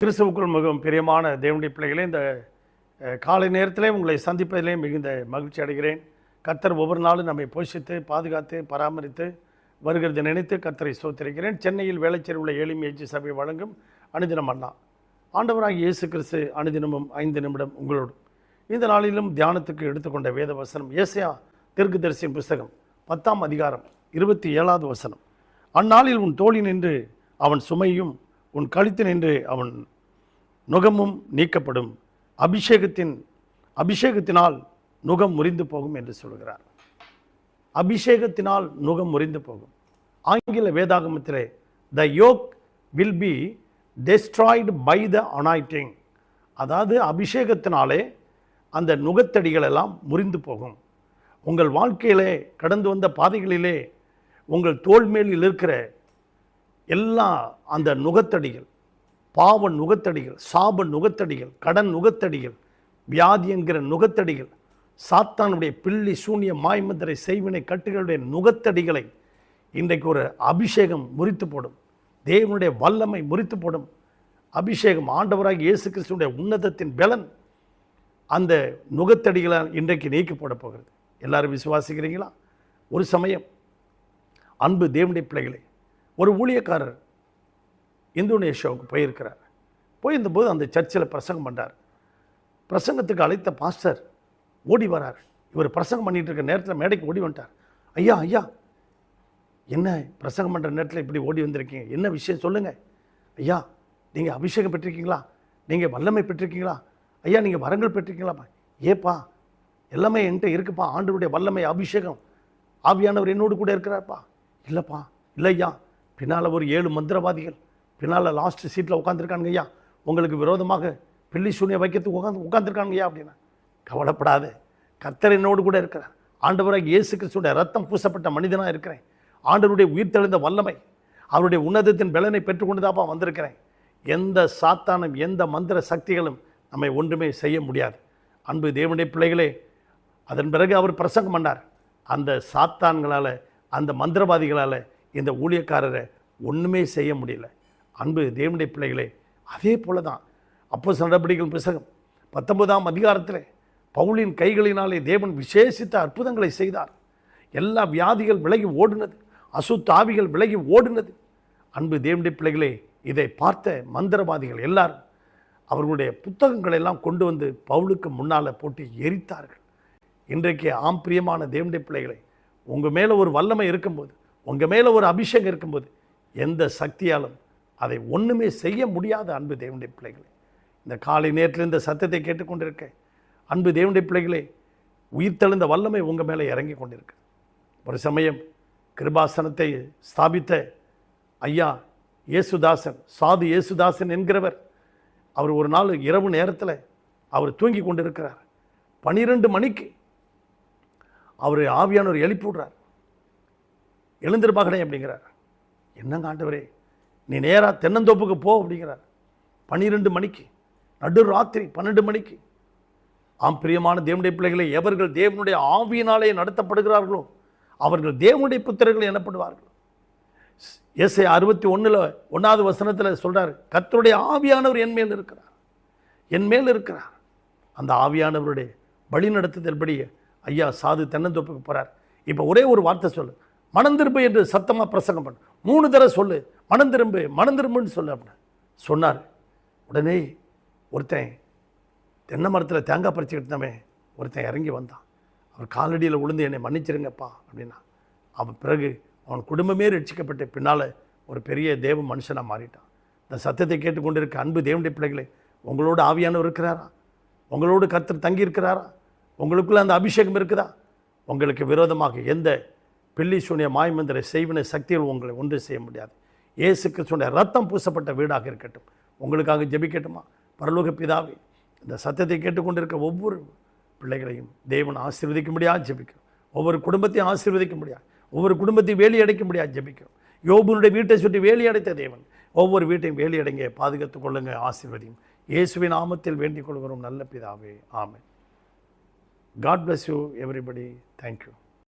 கிறிஸ்துவுக்குள் மிகவும் பிரியமான தேவனுடைய பிள்ளைகளே இந்த காலை நேரத்திலே உங்களை சந்திப்பதிலே மிகுந்த மகிழ்ச்சி அடைகிறேன். கத்தர் ஒவ்வொரு நாளும் நம்மை போஷித்து பாதுகாத்து பராமரித்து வருகிறது நினைத்து கத்தரை சோத்திருக்கிறேன் சென்னையில் வேளச்சேரி உள்ள எளிமை எச்சு சபை வழங்கும் அனுதினம் அண்ணா. ஆண்டவராக இயேசு கிறிஸ்து அனுதினமும் ஐந்து நிமிடம் உங்களோடு. இந்த நாளிலும் தியானத்துக்கு எடுத்துக்கொண்ட வேத வசனம் ஏசையா தீர்க்கதரிசியின் புஸ்தகம் பத்தாம் அதிகாரம் இருபத்தி ஏழாவது வசனம். அந்நாளில் உன் தோழி நின்று அவன் சுமையும் உன் கழுத்து நின்று அவன் நுகமும் நீக்கப்படும். அபிஷேகத்தின் அபிஷேகத்தினால் நுகம் முறிந்து போகும் என்று சொல்கிறார். அபிஷேகத்தினால் நுகம் முறிந்து போகும். ஆங்கில வேதாகமத்திலே the yoke will be destroyed by the anointing அதாவது அபிஷேகத்தினாலே அந்த நுகத்தடிகள் எல்லாம் முறிந்து போகும். உங்கள் வாழ்க்கையிலே கடந்து வந்த பாதைகளிலே உங்கள் தோள் மேலில் இருக்கிற எல்லா அந்த நுகத்தடிகள் பாவ நுகத்தடிகள் சாப நுகத்தடிகள் கடன் நுகத்தடிகள் வியாதி என்கிற நுகத்தடிகள் சாத்தானுடைய பில்லி சூனிய மாய்மந்திரை செய்வினை கட்டுகளுடைய நுகத்தடிகளை இன்றைக்கு ஒரு அபிஷேகம் முறித்து போடும். தேவனுடைய வல்லமை முறித்து போடும். அபிஷேகம் ஆண்டவராக இயேசு கிறிஸ்துடைய உன்னதத்தின் பலன் அந்த நுகத்தடிகளால் இன்றைக்கு நீக்கப்பட போகிறது. எல்லாரும் விசுவாசிக்கிறீங்களா? ஒரு சமயம் அன்பு தேவனுடைய பிள்ளைகளை ஒரு ஊழியக்காரர் இந்தோனேஷியாவுக்கு போயிருக்கிறார். போயிருந்தபோது அந்த சர்ச்சில் பிரசங்கம் பண்ணார் பிரசங்கத்துக்கு அழைத்த பாஸ்டர் ஓடி வரார். இவர் பிரசங்கம் பண்ணிட்டு இருக்க நேரத்தில் மேடைக்கு ஓடி வந்துட்டார். ஐயா ஐயா என்ன பிரசங்கம் பண்ணுற நேரத்தில் இப்படி ஓடி வந்திருக்கீங்க? என்ன விஷயம் சொல்லுங்கள் ஐயா நீங்கள் அபிஷேகம் பெற்றிருக்கீங்களா? நீங்கள் வல்லமை பெற்றிருக்கீங்களா? ஐயா நீங்கள் வரங்கள் பெற்றிருக்கீங்களாப்பா ஏப்பா எல்லாமே என்கிட்ட இருக்குப்பா. ஆண்டவருடைய வல்லமை அபிஷேகம். ஆவியானவர் என்னோடு கூட இருக்கிறார்ப்பா. இல்லைப்பா இல்லை ஐயா பின்னால் ஒரு ஏழு மந்திரவாதிகள் பின்னால் லாஸ்ட் சீட்டில் உட்காந்துருக்கானுங்க ஐயா. உங்களுக்கு விரோதமாக பில்லி சூனியை வைக்கிறதுக்கு உட்காந்து உட்காந்துருக்கானுங்க ஐயா அப்படின்னா. கவலைப்படாது. கர்த்தர் என்னோடு கூட இருக்கிறார். ஆண்டவராக இயேசு கிறிஸ்துடைய ரத்தம் பூசப்பட்ட மனிதனாக இருக்கிறேன். ஆண்டவருடைய உயிர்த்தெழுந்த வல்லமை அவருடைய உன்னதத்தின் பலனை பெற்றுக்கொண்டுதாப்பா வந்திருக்கிறேன். எந்த சாத்தானும் எந்த மந்திர சக்திகளும் நம்மை ஒன்றுமே செய்ய முடியாது. அன்பு தேவனுடைய பிள்ளைகளே அதன் பிறகு அவர் பிரசங்கம் பண்ணார். அந்த சாத்தான்களால் அந்த மந்திரவாதிகளால் இந்த ஊழியக்காரரை ஒன்றுமே செய்ய முடியல. அன்பு தேவனுடைய பிள்ளைகளே அதே போல தான் அப்போ நடவடிக்கைகள் புஸ்தகம் பத்தொன்பதாம் அதிகாரத்தில் பவுலின் கைகளினாலே தேவன் விசேஷித்த அற்புதங்களை செய்தார். எல்லா வியாதிகள் விலகி ஓடினது அசுத்தாவிகள் விலகி ஓடினது. அன்பு தேவனுடைய பிள்ளைகளே இதை பார்த்த மந்திரவாதிகள் எல்லாரும் அவர்களுடைய புத்தகங்களை எல்லாம் கொண்டு வந்து பவுலுக்கு முன்னால் போட்டு எரித்தார்கள். இன்றைக்கு ஆம் பிரியமான தேவனுடைய பிள்ளைகளை உங்கள் மேலே ஒரு வல்லமை இருக்கும்போது உங்கள் மேலே ஒரு அபிஷேகம் இருக்கும்போது எந்த சக்தியாலும் அதை ஒன்றுமே செய்ய முடியாத அன்பு தேவனுடைய பிள்ளைகளே. இந்த காலை நேரத்தில் இந்த சத்தத்தை கேட்டுக்கொண்டிருக்க அன்பு தேவனுடைய பிள்ளைகளே உயிர்த்தெழுந்த வல்லமை உங்கள் மேலே இறங்கி கொண்டிருக்கு. ஒரு சமயம் கிருபாசனத்தை ஸ்தாபித்த ஐயா இயேசுதாசன் சாது இயேசுதாசன் என்கிறவர் அவர் ஒரு நாள் இரவு நேரத்தில் அவர் தூங்கி கொண்டிருக்கிறார். பனிரெண்டு மணிக்கு அவர் ஆவியானவர் எழுப்பி எழுந்திருப்பாகடே அப்படிங்கிறார். என்னங்க ஆண்டவரே நீ நேராக தென்னந்தோப்புக்கு போ அப்படிங்கிறார். பன்னிரெண்டு மணிக்கு நடு ராத்திரி பன்னெண்டு மணிக்கு. ஆம் பிரியமான தேவனுடைய பிள்ளைகளை எவர்கள் தேவனுடைய ஆவியினாலே நடத்தப்படுகிறார்களோ அவர்கள் தேவனுடைய புத்திரர்கள் எனப்படுவார்கள். எஸ்ஐ அறுபத்தி ஒன்றில் ஒன்றாவது வசனத்தில் சொல்கிறார் கத்தருடைய ஆவியானவர் என் மேல் இருக்கிறார். என் மேல் இருக்கிறார். அந்த ஆவியானவருடைய வழி நடத்துதல்படி ஐயா சாது தென்னந்தோப்புக்கு போகிறார் இப்போ ஒரே ஒரு வார்த்தை சொல்லு. மனம் திரும்பு என்று சத்தமாக பிரசங்கம் பண்ணு. மூணு தடவை சொல்லு. மனம் திரும்பு மனம் திரும்புன்னு சொல்லு அப்படின்னு சொன்னார். உடனே ஒருத்தன் தென்னை மரத்தில் தேங்காய் பறிச்சுக்கிட்டு ஒருத்தன் இறங்கி வந்தான். அவர் காலடியில் விழுந்து என்னை மன்னிச்சிருங்கப்பா அப்படின்னா. அவன் பிறகு அவன் குடும்பமே ரட்சிக்கப்பட்டு பின்னால் ஒரு பெரிய தேவ மனுஷனாக மாறிட்டான். இந்த சத்தத்தை கேட்டுக்கொண்டிருக்க அன்பு தேவனுடைய பிள்ளைகளே உங்களோட ஆவியானவர் இருக்கிறாரா? உங்களோடு கர்த்தர் தங்கி இருக்கிறாரா உங்களுக்குள்ளே அந்த அபிஷேகம் இருக்குதா? உங்களுக்கு விரோதமாக எந்த பில்லி மாய்மந்திர செய்வினை சக்திகள் உங்களை ஒன்று செய்ய முடியாது. இயேசு கிறிஸ்துடைய ரத்தம் பூசப்பட்ட வீடாக இருக்கட்டும். உங்களுக்காக ஜெபிக்கட்டுமா? பரலோக பிதாவே இந்த சத்தத்தை கேட்டுக்கொண்டிருக்க ஒவ்வொரு பிள்ளைகளையும் தேவன் ஆசீர்வதிக்க முடியாது ஜெபிக்கிறோம். ஒவ்வொரு குடும்பத்தையும் ஆசீர்வதிக்க முடியாது. ஒவ்வொரு குடும்பத்தையும் வேலி அடைக்க முடியாது ஜெபிக்கிறோம். யோபுனுடைய வீட்டை சுற்றி வேலி அடைத்த தேவன் ஒவ்வொரு வீட்டையும் வேலி அடைங்க பாதுகாத்துக் கொள்ளுங்க ஆசீர்வதியும். இயேசுவின் நாமத்தில் வேண்டிக் கொள்கிறோம் நல்ல பிதாவே amen God bless you everybody thank you